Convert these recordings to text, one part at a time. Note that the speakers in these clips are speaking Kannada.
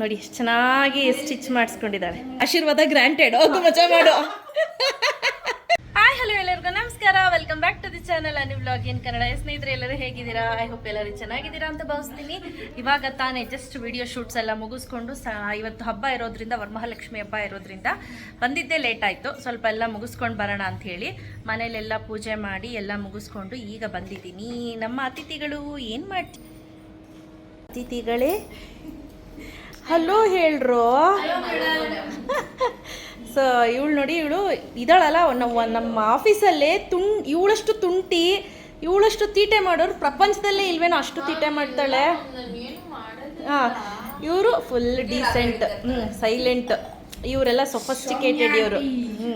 ನೋಡಿ ಎಷ್ಟು ಚೆನ್ನಾಗಿ ಸ್ಟಿಚ್ ಮಾಡಿಸ್ಕೊಂಡಿದ್ದಾರೆ ಆಶೀರ್ವಾದ ಗ್ರಾಂಟೆಡ್ ಹೋಗು, ಮಜಾ ಮಾಡು. ಹಾಯ್ ಹಲೋ ಎಲ್ಲರಿಗೂ ನಮಸ್ಕಾರ. Welcome back to the channel Ani vlog in Kannada ಸ್ನೇಹಿತರೆ, ಎಲ್ಲರೂ ಹೇಗಿದ್ದೀರಾ? ಐ ಹೋಪ್ ಎಲ್ಲರೂ ಚೆನ್ನಾಗಿದ್ದೀರಾ ಅಂತ ಭಾವಿಸ್ತೀನಿ. ಇವಾಗ ತಾನೇ ಜಸ್ಟ್ ವಿಡಿಯೋ ಶೂಟ್ಸ್ ಎಲ್ಲ ಮುಗಿಸ್ಕೊಂಡು ಸ, ಇವತ್ತು ಹಬ್ಬ ಇರೋದ್ರಿಂದ, ವರಮಹಾಲಕ್ಷ್ಮಿ ಹಬ್ಬ ಇರೋದ್ರಿಂದ ಬಂದಿದ್ದೇ ಲೇಟ್ ಆಯಿತು. ಸ್ವಲ್ಪ ಎಲ್ಲ ಮುಗಿಸ್ಕೊಂಡು ಬರೋಣ ಅಂತ ಹೇಳಿ ಮನೇಲೆಲ್ಲ ಪೂಜೆ ಮಾಡಿ ಎಲ್ಲ ಮುಗಿಸ್ಕೊಂಡು ಈಗ ಬಂದಿದ್ದೀನಿ. ನಮ್ಮ ಅತಿಥಿಗಳು ಏನು ಮಾಡ್ತೀವಿ ಅತಿಥಿಗಳೇ? ಹಲೋ ಹೇಳ್ರು. ಸೊ ಇವಳು ನೋಡಿ ಇವಳು ಇದಳಲ್ಲ ನಮ್ಮ ನಮ್ಮ ಆಫೀಸಲ್ಲೇ ತುಂ ಇವಳಷ್ಟು ತುಂಟಿ ಇವಳಷ್ಟು ತೀಟೆ ಮಾಡೋರು ಪ್ರಪಂಚದಲ್ಲೇ ಇಲ್ವೇನೋ ಅಷ್ಟು ತೀಟೆ ಮಾಡ್ತಾಳೆ. ಹಾಂ ಇವರು ಫುಲ್ ಡೀಸೆಂಟ್ ಹ್ಞೂ ಸೈಲೆಂಟ್ ಇವರೆಲ್ಲ ಸೊಫಸ್ಟಿಕೇಟೆಡ್ ಇವರು. ಹ್ಞೂ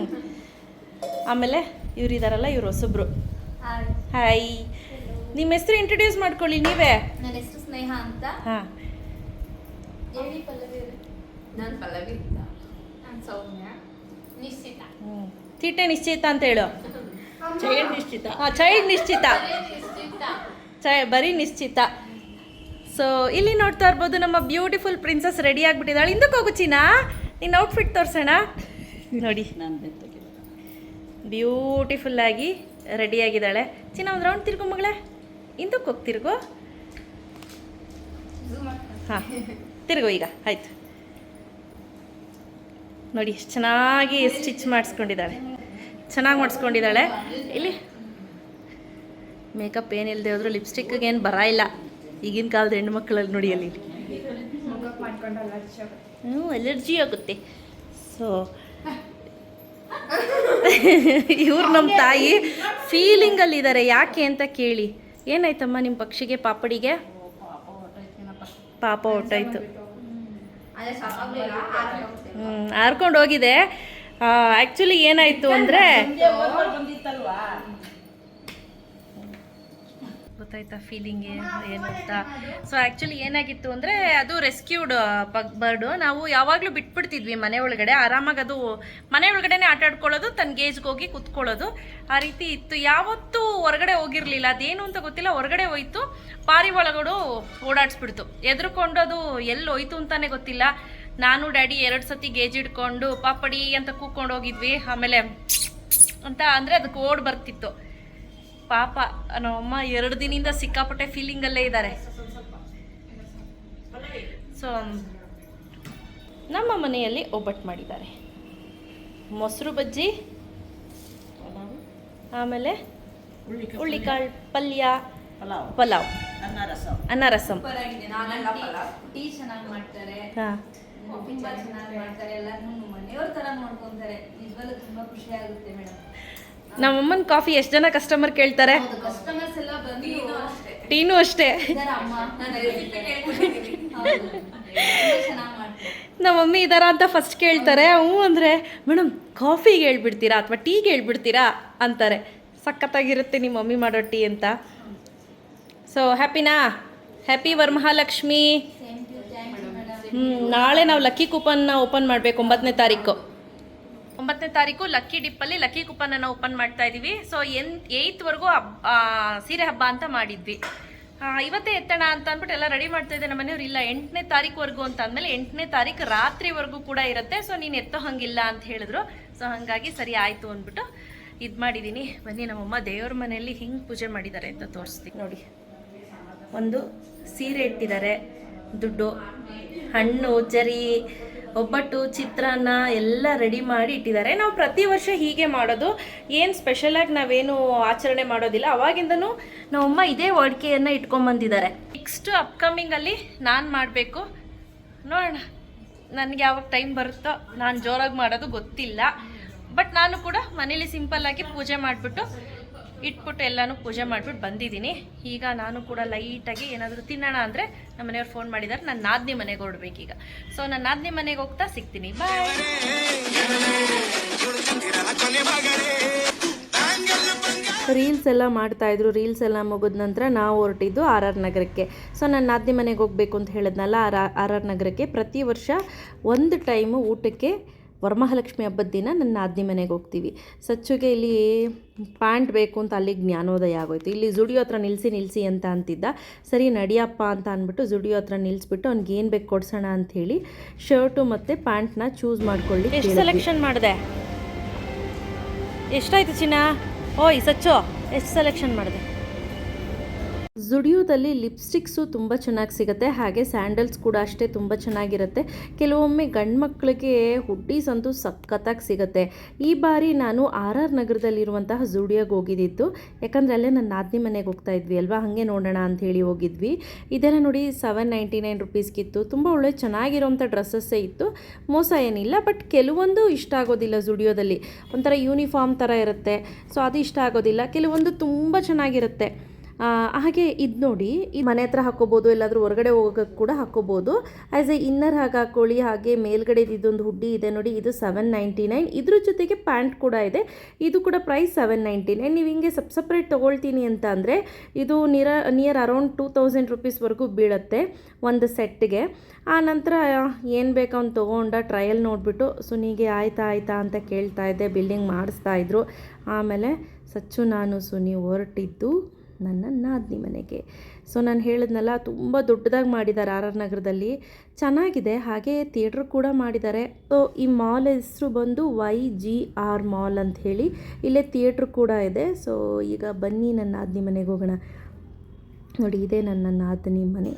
ಆಮೇಲೆ ಇವ್ರು ಇದಾರಲ್ಲ ಇವರು ಹೊಸಬ್ರು. ಹಾಯ್ ನಿಮ್ಮ ಹೆಸರು ಇಂಟ್ರೊಡ್ಯೂಸ್ ಮಾಡ್ಕೊಳ್ಳಿ ನೀವೇ. ನನ್ನ ಹೆಸರು ಸ್ನೇಹ ಅಂತ. ಹಾಂ. ಹೇಳಿ ಪಲ್ಲವಿ ನಾನು ಪಲ್ಲವಿ ನಾನು ಸೌಮ್ಯ ನಿಶ್ಚಿತ. ತೀಟೆ ನಿಶ್ಚಿತ ಅಂತ ಹೇಳು. ಚೈಲ್ಡ್ ನಿಶ್ಚಿತ. ಹಾಂ ಚೈಲ್ಡ್ ನಿಶ್ಚಿತ. ನಿಶ್ಚಿತ. ಚೈ ಬರೀ ನಿಶ್ಚಿತ. ಸೊ ಇಲ್ಲಿ ನೋಡ್ತಾ ಇರ್ಬೋದು ನಮ್ಮ ಬ್ಯೂಟಿಫುಲ್ ಪ್ರಿನ್ಸಸ್ ರೆಡಿ ಆಗಿಬಿಟ್ಟಿದ್ದಾಳೆ. ಹಿಂದಕ್ಕೆ ಹೋಗು ಚೀನಾ. ನಿನ್ನ ಔಟ್ಫಿಟ್ ತೋರಿಸೋಣ. ನೋಡಿ. ಬ್ಯೂಟಿಫುಲ್ ಆಗಿ ರೆಡಿ ಆಗಿದ್ದಾಳೆ. ಚಿನ್ನ ಒಂದು ರೌಂಡ್ ತಿರ್ಗು ಮಗಳೇ. ಹಿಂದಕ್ಕೆ ಹೋಗಿ ತಿರ್ಗು. ಹಾಂ. ತಿರ್ಗು ಈಗ, ಆಯ್ತು. ನೋಡಿ ಎಷ್ಟು ಚೆನ್ನಾಗಿ ಸ್ಟಿಚ್ ಮಾಡಿಸ್ಕೊಂಡಿದ್ದಾಳೆ. ಚೆನ್ನಾಗಿ ಮಾಡಿಸ್ಕೊಂಡಿದ್ದಾಳೆ. ಇಲ್ಲಿ. ಮೇಕಪ್ ಏನಿಲ್ಲದೆ ಹೋದ್ರು ಲಿಪ್ಸ್ಟಿಕ್ಗೆ ಏನು ಬರ ಇಲ್ಲ. ಈಗಿನ ಕಾಲದ ಹೆಣ್ಮಕ್ಳಲ್ಲಿ ನೋಡಿ ಅಲ್ಲಿ. ಹ್ಞೂ ಅಲರ್ಜಿ ಆಗುತ್ತೆ. ಸೊ ಇವ್ರು ನಮ್ಮ ತಾಯಿ ಫೀಲಿಂಗಲ್ಲಿದ್ದಾರೆ ಯಾಕೆ ಅಂತ ಕೇಳಿ. ಏನಾಯ್ತಮ್ಮ ನಿಮ್ಮ ಪಕ್ಷಿಗೆ, ಪಾಪಡಿಗೆ? ಪಾಪ ಹೊಟ್ಟೋಯ್ತು ಹಾರ್ಕೊಂಡು ಹೋಗಿದೆ. ಆ್ಯಕ್ಚುಲಿ ಏನಾಯಿತು ಅಂದರೆ ಗೊತ್ತಾಯ್ತಾ ಫೀಲಿಂಗ್ ಏನು ಅಂತ ಸೊ ಆ್ಯಕ್ಚುಲಿ ಏನಾಗಿತ್ತು ಅಂದರೆ ಅದು ರೆಸ್ಕ್ಯೂಡ್ ಪಗ್, ಬರ್ಡು. ನಾವು ಯಾವಾಗಲೂ ಬಿಟ್ಬಿಡ್ತಿದ್ವಿ ಮನೆ ಒಳಗಡೆ. ಆರಾಮಾಗಿ ಅದು ಮನೆ ಒಳಗಡೆನೇ ಆಟ ಆಡ್ಕೊಳ್ಳೋದು ತನ್ನ ಗೇಜ್ಗೆ ಹೋಗಿ ಕುತ್ಕೊಳ್ಳೋದು. ಆ ರೀತಿ ಇತ್ತು. ಯಾವತ್ತೂ ಹೊರಗಡೆ ಹೋಗಿರಲಿಲ್ಲ. ಅದೇನು ಅಂತ ಗೊತ್ತಿಲ್ಲ. ಹೊರಗಡೆ ಹೋಯ್ತು. ಪಾರಿವಾಳಗಳು ಓಡಾಡಿಸ್ಬಿಡ್ತು. ಎದ್ರುಕೊಂಡು ಅದು ಎಲ್ಲಿ ಹೋಯ್ತು ಅಂತಾನೆ ಗೊತ್ತಿಲ್ಲ. ನಾನು, ಡ್ಯಾಡಿ ಎರಡು ಸತಿ ಗೇಜ್ ಇಟ್ಕೊಂಡು ಪಾಪಡಿ ಅಂತ ಕೂಕೊಂಡು ಹೋಗಿದ್ವಿ ಆಮೇಲೆ, ಅಂತ ಅಂದರೆ ಅದಕ್ಕೆ ಓಡ್ ಬರ್ತಿತ್ತು. ಪಾಪ ನಮ್ಮಮ್ಮ ಎರಡು ದಿನದಿಂದ ಸಿಕ್ಕಾಪಟ್ಟೆ ಫೀಲಿಂಗಲ್ಲೇ ಇದ್ದಾರೆ. ಸೊ ನಮ್ಮ ಮನೆಯಲ್ಲಿ ಒಬ್ಬಟ್ಟು ಮಾಡಿದ್ದಾರೆ. ಮೊಸರು ಬಜ್ಜಿ ಆಮೇಲೆ ಹುಳ್ಳಿಕಾಳು ಪಲ್ಯ ಪಲಾವ್. ಅನ್ನ ರಸಂ. ಟೀ ಚೆನ್ನಾಗಿ ಮಾಡ್ತಾರೆ. ಹಾಂ. ತುಂಬಾ ಚೆನ್ನಾಗಿ ಮಾಡ್ತಾರೆ ಎಲ್ಲಾರ್ನು ಮನೆಯವ್ರ ತರ ನೋಡ್ಕೊಂತಾರೆ. ನಿಜವಾಗ್ಲೂ ತುಂಬಾ ಖುಷಿ ಆಗುತ್ತೆ ಮೇಡಮ್. ನಮ್ಮಮ್ಮನ ಕಾಫಿ ಎಷ್ಟು ಜನ ಕಸ್ಟಮರ್ ಕೇಳ್ತಾರೆ? ಹೌದು ಕಸ್ಟಮರ್ಸ್ ಎಲ್ಲ ಬಂದು ಟೀನು ಅಷ್ಟೇ. ಇದಾರ ಅಮ್ಮ ನಾನು ರೆಸಿಪಿ ಕೇಳ್ಕೊಂಡಿದ್ದೀನಿ ಹೌದು ತುಂಬಾ ಚೆನ್ನಾಗಿ ಮಾಡ್ತಾರೆ. ನಮ್ಮ ಮಮ್ಮಿ ಇದಾರ ಅಂತ ಫಸ್ಟ್ ಕೇಳ್ತಾರೆ. ಹ್ಞೂ ಅಂದರೆ ಮೇಡಮ್ ಕಾಫಿಗೆ ಹೇಳ್ಬಿಡ್ತೀರಾ ಅಥವಾ ಟೀಗೆ ಹೇಳ್ಬಿಡ್ತೀರಾ? ಅಂತಾರೆ. ಸಖತ್ತಾಗಿರುತ್ತೆ ನಿಮ್ಮ ಮಮ್ಮಿ ಮಾಡೋ ಟೀ ಅಂತ. ಸೊ ಹ್ಯಾಪಿನಾ ಹ್ಯಾಪಿ ವರ್ಮಹಾಲಕ್ಷ್ಮಿ. ಹ್ಞೂ ನಾಳೆ ನಾವು ಲಕ್ಕಿ ಕೂಪನ್ನ ಓಪನ್ ಮಾಡಬೇಕು ಒಂಬತ್ತನೇ ತಾರೀಕು. ಒಂಬತ್ತನೇ ತಾರೀಕು ಲಕ್ಕಿ ಡಿಪ್ಪಲ್ಲಿ ಲಕ್ಕಿ ಕೂಪನ್ನ ಓಪನ್ ಮಾಡ್ತಾ ಇದ್ದೀವಿ. ಸೊ ಎನ್ ಏಯ್ತ್ವರೆಗೂ ಸೀರೆ ಹಬ್ಬ ಅಂತ ಮಾಡಿದ್ವಿ. ಇವತ್ತೇ ಎತ್ತಣ ಅಂತ ಅಂದ್ಬಿಟ್ಟು ಎಲ್ಲ ರೆಡಿ ಮಾಡ್ತಾ ಇದ್ದೆ ನಮ್ಮ ಮನೆಯವ್ರು ಇಲ್ಲ, ಎಂಟನೇ ತಾರೀಕುವರೆಗೂ ಅಂತ ಅಂದಮೇಲೆ ಎಂಟನೇ ತಾರೀಕು ರಾತ್ರಿವರೆಗೂ ಕೂಡ ಇರುತ್ತೆ. ಸೊ ನೀನು ಎತ್ತೋ ಹಂಗಿಲ್ಲ ಅಂತ ಹೇಳಿದ್ರು. ಸೊ ಹಾಗಾಗಿ ಸರಿ ಆಯಿತು ಅಂದ್ಬಿಟ್ಟು ಇದು ಮಾಡಿದ್ದೀನಿ ಬನ್ನಿ, ನಮ್ಮಮ್ಮ ದೇವ್ರ ಮನೆಯಲ್ಲಿ ಹಿಂಗೆ ಪೂಜೆ ಮಾಡಿದ್ದಾರೆ ಅಂತ ತೋರಿಸ್ತೀನಿ. ನೋಡಿ. ಒಂದು ಸೀರೆ ಇಟ್ಟಿದ್ದಾರೆ. ದುಡ್ಡು, ಹಣ್ಣು, ಜರಿ ಒಬ್ಬಟ್ಟು, ಚಿತ್ರಾನ್ನ ಎಲ್ಲ ರೆಡಿ ಮಾಡಿ ಇಟ್ಟಿದ್ದಾರೆ. ನಾವು ಪ್ರತಿ ವರ್ಷ ಹೀಗೆ ಮಾಡೋದು. ಏನು ಸ್ಪೆಷಲಾಗಿ ನಾವೇನು ಆಚರಣೆ ಮಾಡೋದಿಲ್ಲ. ಅವಾಗಿಂದನೂ ನಮ್ಮಮ್ಮ ಇದೇ ವಾಡಿಕೆಯನ್ನು ಇಟ್ಕೊಂಬಂದಿದ್ದಾರೆ. ನೆಕ್ಸ್ಟ್ ಅಪ್ಕಮಿಂಗಲ್ಲಿ ನಾನು ಮಾಡಬೇಕು. ನೋಡೋಣ. ನನಗೆ ಯಾವಾಗ ಟೈಮ್ ಬರುತ್ತೋ, ನಾನು ಜೋರಾಗಿ ಮಾಡೋದು ಗೊತ್ತಿಲ್ಲ. ಬಟ್ ನಾನು ಕೂಡ ಮನೇಲಿ ಸಿಂಪಲ್ಲಾಗಿ ಪೂಜೆ ಮಾಡಿಬಿಟ್ಟು ಇಟ್ಬಿಟ್ಟು ಎಲ್ಲನೂ ಪೂಜೆ ಮಾಡಿಬಿಟ್ಟು ಬಂದಿದ್ದೀನಿ. ಈಗ ನಾನು ಕೂಡ ಲೈಟಾಗಿ ಏನಾದರೂ ತಿನ್ನೋಣ ಅಂದರೆ ನಮ್ಮ ಮನೆಯವ್ರು ಫೋನ್ ಮಾಡಿದ್ದಾರೆ ನಾನು ನಾದ್ನಿ ಮನೆಗೆ ಹೊರಡ್ಬೇಕೀಗ ಸೊ ನಾನು ನಾದಿನಿ ಮನೆಗೆ ಹೋಗ್ತಾ ಸಿಗ್ತೀನಿ. ಬಾಯ್ ರೀಲ್ಸ್ ಎಲ್ಲ ಮಾಡ್ತಾ ಇದ್ರು. ರೀಲ್ಸ್ ಎಲ್ಲ ಮುಗಿದ ನಂತರ ನಾವು ಹೊರಟಿದ್ದು ಆರ್ ಆರ್ ನಗರಕ್ಕೆ. ಸೊ ನಾನು ನಾದಿನಿ ಮನೆಗೆ ಹೋಗಬೇಕು ಅಂತ ಹೇಳಿದ್ನಲ್ಲ, ಆರ್ ಆರ್ ಆರ್ ನಗರಕ್ಕೆ. ಪ್ರತಿ ವರ್ಷ ಒಂದು ಟೈಮು ಊಟಕ್ಕೆ ವರಮಹಾಲಕ್ಷ್ಮಿ ಹಬ್ಬದ ದಿನ ನನ್ನ ನಾದಿನಿ ಮನೆಗೆ ಹೋಗ್ತೀವಿ. ಸಚ್ಚುಗೆ ಇಲ್ಲಿ ಪ್ಯಾಂಟ್ ಬೇಕು ಅಂತ ಅಲ್ಲಿ ಜ್ಞಾನೋದಯ ಆಗೋಯ್ತು. ಇಲ್ಲಿ ಜುಡಿಯೋ ಹತ್ರ ನಿಲ್ಲಿಸಿ ನಿಲ್ಲಿಸಿ ಅಂತ ಅಂತಿದ್ದ. ಸರಿ ನಡಿಯಪ್ಪ ಅಂತ ಅಂದ್ಬಿಟ್ಟು ಜುಡಿಯೋ ಹತ್ರ ನಿಲ್ಲಿಸ್ಬಿಟ್ಟು ಅವ್ನಿಗೆ ಏನು ಬೇಕು ಕೊಡ್ಸೋಣ ಅಂಥೇಳಿ ಶರ್ಟು ಮತ್ತು ಪ್ಯಾಂಟ್ನ ಚೂಸ್ ಮಾಡ್ಕೊಳ್ಳಿ ಎಷ್ಟು ಸೆಲೆಕ್ಷನ್ ಮಾಡಿದೆ? ಎಷ್ಟಾಯ್ತು ಚಿನ್ನ? ಓಯ್ ಸಚ್ಚು ಎಷ್ಟು ಸೆಲೆಕ್ಷನ್ ಮಾಡಿದೆ? ಜುಡಿಯೋದಲ್ಲಿ ಲಿಪ್ಸ್ಟಿಕ್ಸು ತುಂಬ ಚೆನ್ನಾಗಿ ಸಿಗುತ್ತೆ, ಹಾಗೆ ಸ್ಯಾಂಡಲ್ಸ್ ಕೂಡ ಅಷ್ಟೇ ತುಂಬ ಚೆನ್ನಾಗಿರುತ್ತೆ. ಕೆಲವೊಮ್ಮೆ ಗಂಡು ಮಕ್ಕಳಿಗೆ ಹುಡ್ಡೀಸ್ ಅಂತೂ ಸಖತ್ತಾಗಿ ಸಿಗುತ್ತೆ. ಈ ಬಾರಿ ನಾನು ಆರ್ ಆರ್ ನಗರದಲ್ಲಿರುವಂತಹ ಜುಡಿಯೋಗೆ ಹೋಗಿದ್ದಿತ್ತು ಯಾಕಂದರೆ ಅಲ್ಲೇ ನನ್ನ ನಾದಿನಿ ಮನೆಗೆ ಹೋಗ್ತಾ ಇದ್ವಿ ಅಲ್ವಾ, ಹಾಗೆ ನೋಡೋಣ ಅಂತ ಹೇಳಿ ಹೋಗಿದ್ವಿ. ಇದೆಲ್ಲ ನೋಡಿ ಸೆವೆನ್ ನೈಂಟಿ ನೈನ್ ರುಪೀಸ್ಗಿತ್ತು ತುಂಬ ಒಳ್ಳೆ ಚೆನ್ನಾಗಿರೋಂಥ ಡ್ರೆಸ್ಸಸ್ಸೇ ಇತ್ತು. ಮೋಸ ಏನಿಲ್ಲ, ಬಟ್ ಕೆಲವೊಂದು ಇಷ್ಟ ಆಗೋದಿಲ್ಲ ಜುಡಿಯೋದಲ್ಲಿ ಒಂಥರ ಯೂನಿಫಾರ್ಮ್ ಥರ ಇರುತ್ತೆ, ಸೊ ಅದು ಇಷ್ಟ ಆಗೋದಿಲ್ಲ. ಕೆಲವೊಂದು ತುಂಬ ಚೆನ್ನಾಗಿರುತ್ತೆ. ಹಾಗೆ ಇದು ನೋಡಿ ಈ ಮನೆ ಹತ್ರ ಹಾಕೋಬೋದು ಎಲ್ಲಾದರೂ ಹೊರಗಡೆ ಹೋಗೋಕ್ಕೆ ಕೂಡ ಹಾಕೋಬೋದು ಆ್ಯಸ್ ಎ ಇನ್ನರ್ ಹಾಗೆ ಹಾಕ್ಕೊಳ್ಳಿ ಹಾಗೆ ಮೇಲ್ಗಡೆ ಇದೊಂದು ಹುಡ್ಡಿ ಇದೆ ನೋಡಿ, ಇದು ಸೆವೆನ್ ನೈಂಟಿ ನೈನ್ ಇದ್ರ ಜೊತೆಗೆ ಪ್ಯಾಂಟ್ ಕೂಡ ಇದೆ. ಇದು ಕೂಡ ಪ್ರೈಸ್ ಸೆವೆನ್ ನೈಂಟಿ ನೈನ್ ನೀವು ಹಿಂಗೆ ಸಪ್ ಸಪ್ರೇಟ್ ತೊಗೊಳ್ತೀನಿ ಅಂತ ಅಂದರೆ, ಇದು ನಿರ ನಿಯರ್ ಅರೌಂಡ್ ಟೂ ತೌಸಂಡ್ ರುಪೀಸ್ವರೆಗೂ ಬೀಳುತ್ತೆ ಒಂದು ಸೆಟ್ಗೆ ಆ ನಂತರ ಏನು ಬೇಕೋ ಅವ್ನು ತೊಗೊಂಡ ಟ್ರಯಲ್ ನೋಡಿಬಿಟ್ಟು, ಸುನಿಗೆ ಆಯ್ತಾ ಆಯ್ತಾ ಅಂತ ಕೇಳ್ತಾ ಇದ್ದೆ ಬಿಲ್ಡಿಂಗ್ ಮಾಡಿಸ್ತಾ ಇದ್ರು. ಆಮೇಲೆ, ಸಚ್ಚು ನಾನು ಸುನಿ, ಹೊರಟಿದ್ದು ನನ್ನ ನಾದಿನಿ ಮನೆಗೆ. ಸೊ ನಾನು ಹೇಳಿದ್ನಲ್ಲ, ತುಂಬ ದೊಡ್ಡದಾಗಿ ಮಾಡಿದ್ದಾರೆ ಆರ್ ಆರ್ ನಗರದಲ್ಲಿ. ಚೆನ್ನಾಗಿದೆ, ಹಾಗೆ ಥಿಯೇಟ್ರ್ ಕೂಡ ಮಾಡಿದ್ದಾರೆ ಸೊ ಈ ಮಾಲ್ ಹೆಸರು ಬಂದು ವೈ ಜಿ ಆರ್ ಮಾಲ್ ಅಂತ ಹೇಳಿ, ಇಲ್ಲೇ ಥಿಯೇಟ್ರ್ ಕೂಡ ಇದೆ. ಸೊ ಈಗ ಬನ್ನಿ ನನ್ನ ನಾದಿನಿ ಮನೆಗೆ ಹೋಗೋಣ. ನೋಡಿ, ಇದೇ ನನ್ನ ನಾದಿನಿ ಮನೆ.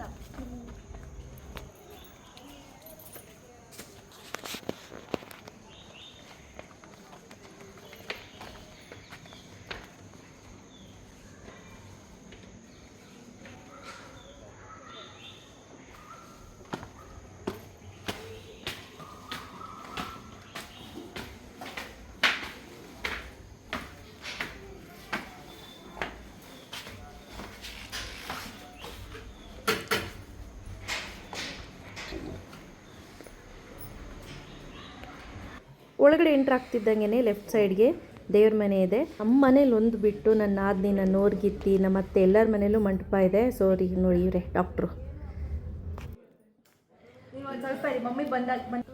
ಒಳಗಡೆ ಎಂಟ್ರ್ ಆಗ್ತಿದ್ದಂಗೆ ಲೆಫ್ಟ್ ಸೈಡ್ಗೆ ದೇವ್ರ ಮನೆ ಇದೆ. ನಮ್ಮ ಮನೇಲಿ ಒಂದು ಬಿಟ್ಟು ನನ್ನ ಆದ್ನಿ ನನ್ನ ನೋರ್ಗಿತ್ತಿ ನಮ್ಮ ಅತ್ತೆ ಎಲ್ಲರ ಮನೇಲೂ ಮಂಟಪ ಇದೆ. ಸೋರಿ ನೋಡಿ ಇವರೇ ಡಾಕ್ಟ್ರು ಸ್ವಲ್ಪ ಮಮ್ಮಿ ಬಂದಾಗ ಬಂದು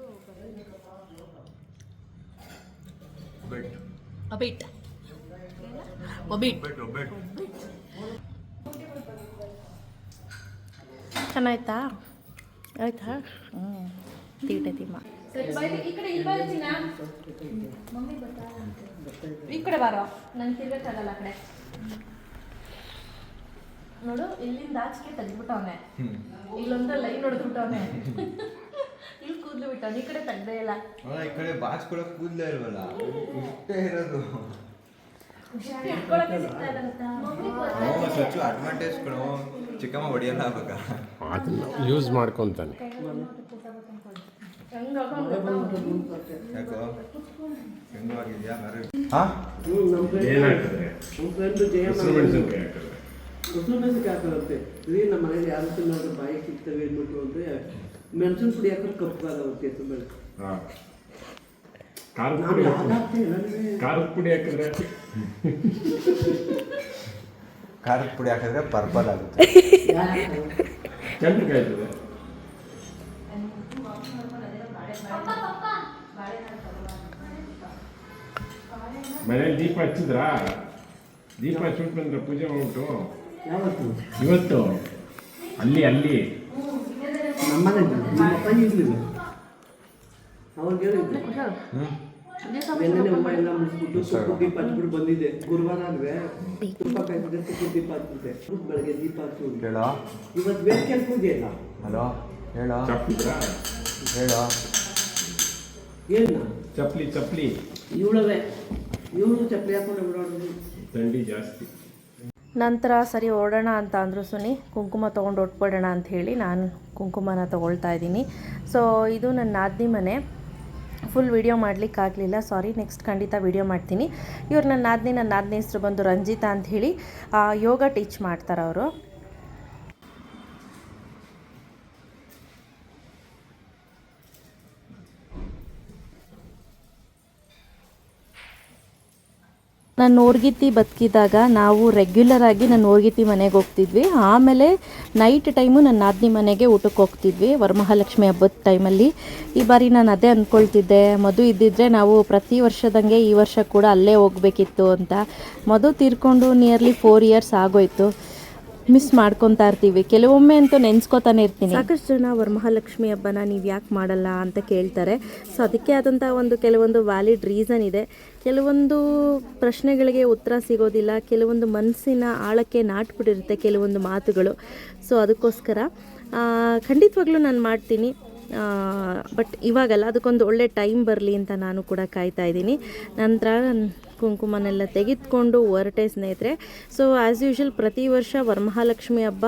ಒಬಿಟ್. ಚೆನ್ನಾಯ್ತಾ? ಆಯ್ತಾ? ಹ್ಞೂ ತೀಟೈತಿಮ್ಮ ಈ ಕಡೆ ಬಾರೋ ಚಿನ್ನ. ಮಮ್ಮಿ ಬರ್ತಾ ಈ ಕಡೆ ಬಾರೋ ನಂಗೆ ತಿರ್ಗಕ್ಕಾಗಲ್ಲ ಆ ಕಡೆ ನೋಡು ಇಲ್ಲಿಂದ ಆಚೆಗೆ ತೆಗ್ದ್ಬಿಟ್ಟವನೆ. ಇಲ್ಲೊಂದು ಲೈನ್ ಹೊಡೆದ್ಬಿಟ್ಟವನೆ. ಇಲ್ಲಿ ಕೂದ್ಲು ಬಿಟ್ಟವನೆ. ಈ ಕಡೆ ತೆಗ್ದೇ ಇಲ್ಲ. ಈ ಕಡೆ ಬಾಚ್ ಕೂಡ ಕೂದ್ಲೇ ಇಲ್ವಲ್ಲ? ಇಷ್ಟೇ ಇರೋದು. ಅಡ್ವಾಂಟೇಜ್ ಕೊಡು. ಚಿಕ್ಕಮ್ಮ ಹೊಡಿಯಲ್ಲ ಯೂಸ್ ಮಾಡ್ಕೊತಾನೆ. ಯಾಕೋ? ಹೆಂಗೋ ಆಗಿದ್ಯಾ ಹಾ? ಏನಾಗ್ತದೆ? ಹಸಿರು ಮೆಣಸಿನ್ಕಾಯಿ ನಮ್ಮ ಮನೇಲಿ ಯಾರು ತಿನ್ನೋದು ಬಾಯಿ ಸಿಗ್ತವೆ ಅಂದ್ಬಿಟ್ಟು ಅಂದರೆ ಮೆಣಸಿನ ಪುಡಿ ಹಾಕಿದ್ರೆ. ಖಾರದ ಪುಡಿ ಹಾಕಿದ್ರೆ ಖಾರದ ಪುಡಿ ಹಾಕಿದ್ರೆ? ಖಾರದ ಪುಡಿ ಹಾಕಿದ್ರೆ ಪರ್ಪಲ್ ಆಗುತ್ತೆ. ಕೆಂಪಗೆ ಮನೇಲಿ ದೀಪ ಹಚ್ಚಿದ್ರಾ? ದೀಪ ಹಚ್ಬಿಟ್ಟು ಬಂದ್ರೆ ಪೂಜೆ ಮಾಡ್ಬಿಟ್ಟು? ಯಾವತ್ತು? ಇವತ್ತು? ಅಲ್ಲಿ ಅಲ್ಲಿ. ನಮ್ಮ ಮನೇಲಿ ನಮ್ಮ ಅಪ್ಪ ಇರಲಿಲ್ಲ ಅವಾಗ ಹೇಳಿದ್ರು ಹ್ಮ್. ಬೆನ್ನೆನೆ ಹೂವ ಎಲ್ಲ ಮುಗಿಸ್ಬಿಟ್ಟು ತುಪ್ಪ ದೀಪ ಹಚ್ಬಿಟ್ಟು ಬಂದಿದ್ದೆ. ಗುರುವಾರ ಆದರೆ ತುಪ್ಪ ಕಾಯ್ತಿದ್ದೆ ತುಪ್ಪ ದೀಪ ಹಚ್ಬಿಟ್ಟೆ ಬಿಟ್ಟು ಬೆಳಗ್ಗೆ ದೀಪ ಹಚ್ಚು ಹೇಳೋ? ಇವತ್ತು ಬೇರೆ ಪೂಜೆ ಇಲ್ಲ. ಹಲೋ? ಹೇಳೋ? ಚಪ್ಲಿದ್ರಾ ಹೇಳೋ? ಏನ ಚಪ್ಲಿ ಚಪ್ಲಿ ಇವಳವೇ. ಚಪ್ಪಲಿ ಹಾಕೊಂಡು ಓಡಾಡೋದು ಥಂಡಿ ಜಾಸ್ತಿ. ನಂತರ ಸರಿ ಓಡೋಣ ಅಂತ ಅಂದರು ಸುನಿ ಕುಂಕುಮ ತೊಗೊಂಡು ಹೊಟ್ಬಿಡೋಣ ಅಂತ ಹೇಳಿ ನಾನು ಕುಂಕುಮನ ತೊಗೊಳ್ತಾ ಇದ್ದೀನಿ. ಸೊ ಇದು ನನ್ನ ನಾದಿನಿ ಮನೆ. ಫುಲ್ ವಿಡಿಯೋ ಮಾಡಲಿಕ್ಕಾಗಲಿಲ್ಲ ಸಾರಿ ನೆಕ್ಸ್ಟ್ ಖಂಡಿತ ವಿಡಿಯೋ ಮಾಡ್ತೀನಿ. ಇವ್ರು ನನ್ನ ನಾದಿನಿ ನನ್ನ ನಾದಿನಿ ಹೆಸರು ಬಂದು ರಂಜಿತಾ ಅಂತ ಹೇಳಿ ಆ, ಯೋಗ ಟೀಚ್ ಮಾಡ್ತಾರೆ ಅವರು. ನಾನು ನೋಡ್ಗಿತ್ತಿ ಬದುಕಿದಾಗ ನಾವು ರೆಗ್ಯುಲರ್ ಆಗಿ ನಾನು ನೋಡ್ಗಿತ್ತಿ ಮನೆಗೆ ಹೋಗ್ತಿದ್ವಿ. ಆಮೇಲೆ ನೈಟ್ ಟೈಮು ನನ್ನ ನಾದಿನಿ ಮನೆಗೆ ಊಟಕ್ಕೆ ಹೋಗ್ತಿದ್ವಿ. ವರಮಹಾಲಕ್ಷ್ಮಿ ಹಬ್ಬದ ಟೈಮಲ್ಲಿ ಈ ಬಾರಿ ನಾನು ಅದೇ ಅಂದ್ಕೊಳ್ತಿದ್ದೆ ಮಧು ಇದ್ದಿದ್ರೆ ನಾವು ಪ್ರತಿ ವರ್ಷದಂಗೆ ಈ ವರ್ಷ ಕೂಡ ಅಲ್ಲೇ ಹೋಗಬೇಕಿತ್ತು ಅಂತ. ಮದು ತೀರ್ಕೊಂಡು ನಿಯರ್ಲಿ ಫೋರ್ ಇಯರ್ಸ್ ಆಗೋಯ್ತು. ಮಿಸ್ ಮಾಡ್ಕೊತಾ ಇರ್ತೀವಿ. ಕೆಲವೊಮ್ಮೆ ಅಂತೂ ನೆನ್ಸ್ಕೊತಾನೆ ಇರ್ತೀನಿ. ಸಾಕಷ್ಟು ಜನ ವರಮಹಾಲಕ್ಷ್ಮಿ ಹಬ್ಬನ ನೀವು ಯಾಕೆ ಮಾಡಲ್ಲ ಅಂತ ಕೇಳ್ತಾರೆ. ಸೊ ಅದಕ್ಕೆ ಆದಂಥ ಒಂದು ಕೆಲವೊಂದು ವ್ಯಾಲಿಡ್ ರೀಸನ್ ಇದೆ. ಕೆಲವೊಂದು ಪ್ರಶ್ನೆಗಳಿಗೆ ಉತ್ತರ ಸಿಗೋದಿಲ್ಲ. ಕೆಲವೊಂದು ಮನಸ್ಸಿನ ಆಳಕ್ಕೆ ನಾಟ್ಬಿಟ್ಟಿರುತ್ತೆ ಕೆಲವೊಂದು ಮಾತುಗಳು. ಸೊ ಅದಕ್ಕೋಸ್ಕರ ಖಂಡಿತವಾಗ್ಲೂ ನಾನು ಮಾಡ್ತೀನಿ. ಬಟ್ ಇವಾಗಲ್ಲ, ಅದಕ್ಕೊಂದು ಒಳ್ಳೆ ಟೈಮ್ ಬರಲಿ ಅಂತ ನಾನು ಕೂಡ ಕಾಯ್ತಾ ಇದ್ದೀನಿ. ನಂತರ ಕುಂಕುಮನೆಲ್ಲ ತೆಗೆದುಕೊಂಡು ಹೊರಟೆ ಸ್ನೇಹಿತರೆ. ಸೊ ಆ್ಯಸ್ ಯೂಶಲ್ ಪ್ರತಿ ವರ್ಷ ವರಮಹಾಲಕ್ಷ್ಮಿ ಹಬ್ಬ.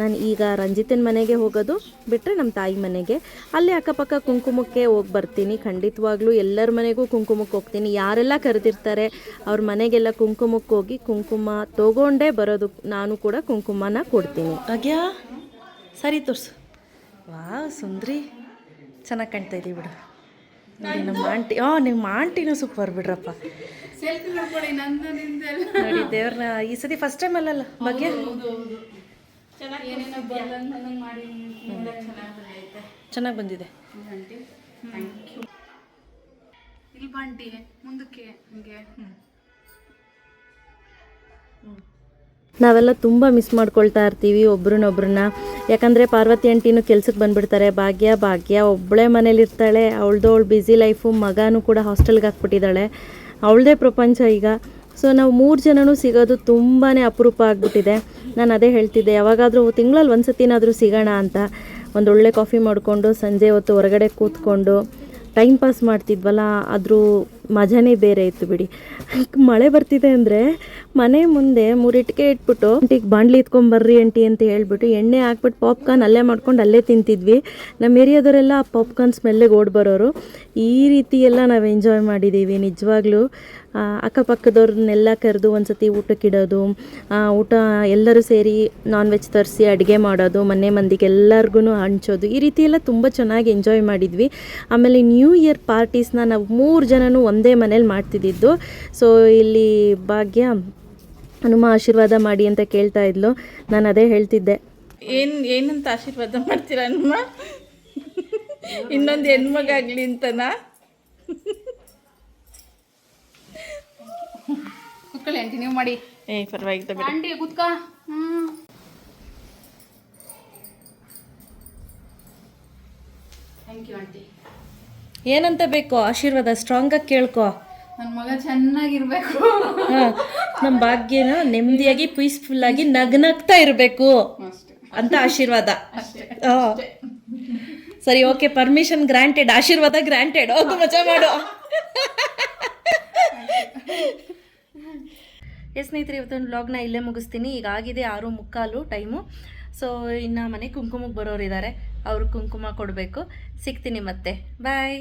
ನಾನು ಈಗ ರಂಜಿತನ ಮನೆಗೆ ಹೋಗೋದು. ಬಿಟ್ಟರೆ ನಮ್ಮ ತಾಯಿ ಮನೆಗೆ. ಅಲ್ಲಿ ಅಕ್ಕಪಕ್ಕ ಕುಂಕುಮಕ್ಕೆ ಹೋಗಿ ಬರ್ತೀನಿ. ಖಂಡಿತವಾಗ್ಲೂ ಎಲ್ಲರ ಮನೆಗೂ ಕುಂಕುಮಕ್ಕೆ ಹೋಗ್ತೀನಿ. ಯಾರೆಲ್ಲ ಕರೆದಿರ್ತಾರೆ, ಅವ್ರ ಮನೆಗೆಲ್ಲ ಕುಂಕುಮಕ್ಕೆ ಹೋಗಿ ಕುಂಕುಮ ತೊಗೊಂಡೇ ಬರೋದು ನಾನು ಕೂಡ ಕುಂಕುಮನ ಕೊಡ್ತೀನಿ. ಆಗ್ಯಾ ಸರಿ ತೋರ್ಸು. ವಾ ಸುಂದ್ರಿ. ಚೆನ್ನಾಗಿ ಕಾಣ್ತಾ ಇದ್ದೀವಿ ಬಿಡು. ನಮ್ಮ ಆಂಟಿ ಹಾಂ ನಿಮ್ಮ ಆಂಟಿನೂ ಸೂಪರ್ ಬಿಡ್ರಪ್ಪ. ನೋಡಿ ದೇವ್ರನ್ನ ಈ ಸತಿ ಫಸ್ಟ್ ಟೈಮ್ ಅಲ್ಲಲ್ಲ ಬಗ್ಗೆ? ಚೆನ್ನಾಗಿ ಬಂದಿದೆ. ಇಲ್ಲಿ ಬಂಟಿ ಮುಂದಕ್ಕೆ ಹಂಗೆ. ನಾವೆಲ್ಲ ತುಂಬ ಮಿಸ್ ಮಾಡ್ಕೊಳ್ತಾ ಇರ್ತೀವಿ ಒಬ್ರನ್ನೊಬ್ರನ್ನ. ಯಾಕಂದರೆ ಪಾರ್ವತಿ ಆಂಟಿನೂ ಕೆಲ್ಸಕ್ಕೆ ಬಂದ್ಬಿಡ್ತಾರೆ. ಭಾಗ್ಯ ಭಾಗ್ಯ ಒಬ್ಬಳೇ ಮನೇಲಿ ಇರ್ತಾಳೆ ಅವಳ್ದು ಅವಳು ಬ್ಯುಸಿ ಲೈಫು ಮಗನೂ ಕೂಡ ಹಾಸ್ಟೆಲ್ಗೆ ಹಾಕ್ಬಿಟ್ಟಿದ್ದಾಳೆ. ಅವಳದೇ ಪ್ರಪಂಚ ಈಗ. ಸೊ ನಾವು ಮೂರು ಜನನೂ ಸಿಗೋದು ತುಂಬಾ ಅಪರೂಪ ಆಗಿಬಿಟ್ಟಿದೆ. ನಾನು ಅದೇ ಹೇಳ್ತಿದ್ದೆ, ಯಾವಾಗಾದರೂ ತಿಂಗಳಲ್ಲಿ ಒಂದು ಸತಿನಾದರೂ ಸಿಗೋಣ ಅಂತ. ಒಂದೊಳ್ಳೆ ಕಾಫಿ ಮಾಡಿಕೊಂಡು, ಸಂಜೆ ಹೊತ್ತು ಹೊರಗಡೆ ಕೂತ್ಕೊಂಡು ಟೈಮ್ ಪಾಸ್ ಮಾಡ್ತಿದ್ವಲ್ಲ ಅದ್ರ ಮಜಾನೇ ಬೇರೆ ಇತ್ತು ಬಿಡಿ. ಮಳೆ ಬರ್ತಿದೆ ಅಂದರೆ ಮನೆ ಮುಂದೆ ಮೂರಿಟಿಕೆ ಇಟ್ಬಿಟ್ಟು ಅಂಟಿಗೆ ಬಾಂಡ್ಲಿ ಎತ್ಕೊಂಬರ್ರಿ ಅಂಟಿ ಅಂತ ಹೇಳ್ಬಿಟ್ಟು ಎಣ್ಣೆ ಹಾಕ್ಬಿಟ್ಟು ಪಾಪ್ಕಾರ್ನ್ ಅಲ್ಲೇ ಮಾಡ್ಕೊಂಡು ಅಲ್ಲೇ ತಿಂತಿದ್ವಿ. ನಮ್ಮ ಏರಿಯಾದವರೆಲ್ಲ ಆ ಪಾಪ್ಕಾರ್ನ್ ಸ್ಮೆಲ್ಲಿಗೆ ಓಡ್ ಬರೋರು. ಈ ರೀತಿ ಎಲ್ಲ ನಾವು ಎಂಜಾಯ್ ಮಾಡಿದ್ದೀವಿ ನಿಜವಾಗ್ಲೂ. ಅಕ್ಕಪಕ್ಕದವ್ರನ್ನೆಲ್ಲ ಕರೆದು ಒಂದು ಸತಿ ಊಟಕ್ಕಿಡೋದು ಊಟ ಎಲ್ಲರೂ ಸೇರಿ ನಾನ್ ವೆಜ್ ತರಿಸಿ ಅಡುಗೆ ಮಾಡೋದು ಮನೆ ಮಂದಿಗೆ ಎಲ್ಲರಿಗೂ ಹಂಚೋದು ಈ ರೀತಿ ಎಲ್ಲ ತುಂಬ ಚೆನ್ನಾಗಿ ಎಂಜಾಯ್ ಮಾಡಿದ್ವಿ. ಆಮೇಲೆ ನ್ಯೂ ಇಯರ್ ಪಾರ್ಟೀಸ್ನ ನಾವು ಮೂರು ಜನನೂ ಒಂದೇ ಮನೇಲಿ ಮಾಡ್ತಿದ್ದಿದ್ದು. ಸೊ ಇಲ್ಲಿ ಭಾಗ್ಯ ಹನುಮ ಆಶೀರ್ವಾದ ಮಾಡಿ ಅಂತ ಕೇಳ್ತಾ ಇದ್ಲು. ನಾನು ಅದೇ ಹೇಳ್ತಿದ್ದೆ. ಏನು ಏನಂತ ಆಶೀರ್ವಾದ ಮಾಡ್ತೀರಾ ಹನುಮ? ಇನ್ನೊಂದು ಹೆಣ್ಮಗಾಗ್ಲಿ ಅಂತನಾ? ಅಂತ ನೀವು ಮಾಡಿ. ಏ ಕುತ್ಕ. ಹ್ಮ್. Thank you aunty. ಏನಂತ ಬೇಕು? ಆಶೀರ್ವಾದ ಸ್ಟ್ರಾಂಗಾಗಿ ಕೇಳ್ಕೊ. ನನ್ನ ಮಗ ಚೆನ್ನಾಗಿರ್ಬೇಕು. ನಮ್ಮ ಭಾಗ್ಯನ ನೆಮ್ಮದಿಯಾಗಿ ಪೀಸ್ಫುಲ್ಲಾಗಿ ನಗ್ನಗ್ತಾ ಇರಬೇಕು ಅಂತ ಆಶೀರ್ವಾದ. ಸರಿ ಓಕೆ ಪರ್ಮಿಷನ್ ಗ್ರಾಂಟೆಡ್ ಆಶೀರ್ವಾದ ಗ್ರಾಂಟೆಡ್ ಹೋಗು ಮಜಾ ಮಾಡು. ಎಸ್ ಸ್ನೇಹಿತರೆ, ಇವತ್ತೊಂದು ವ್ಲಾಗ್ನ ಇಲ್ಲೇ ಮುಗಿಸ್ತೀನಿ. ಈಗ ಆಗಿದೆ ಆರು ಮುಕ್ಕಾಲು ಟೈಮು ಸೊ ಇನ್ನು ಮನೆ ಕುಂಕುಮಕ್ಕೆ ಬರೋರಿದ್ದಾರೆ. ಅವ್ರಿಗೆ ಕುಂಕುಮ ಕೊಡಬೇಕು. ಸಿಗ್ತೀನಿ ಮತ್ತೆ. ಬಾಯ್